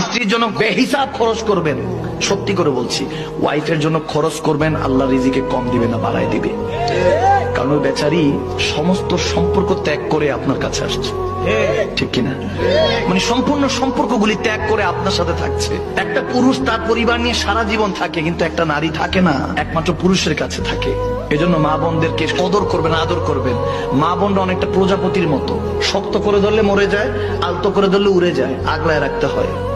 স্ত্রীর জন্য বেহিসাব খরচ করবেন। সত্যি করে বলছি ওয়াইফের জন্য খরচ করবেন, আল্লাহ রিজিকে কম দিবে না, বাড়ায় দিবে। কারণ ওই বেচারি সমস্ত সম্পর্ক ত্যাগ করে আপনার কাছে আসছে। ঠিক কিনা? মানে সম্পূর্ণ সম্পর্কগুলি ত্যাগ করে আপনার সাথে থাকছে। একটা পুরুষ তার পরিবার নিয়ে সারা জীবন থাকে, কিন্তু একটা নারী থাকে না, একমাত্র পুরুষের কাছে থাকে। এজন্য মা বোনদেরকে কদর করবেন, আদর করবেন। মা বোনরা অনেকটা প্রজাপতির মতো, শক্ত করে ধরলে মরে যায়, আলতো করে ধরলে উড়ে যায়, আগলায় রাখতে হয়।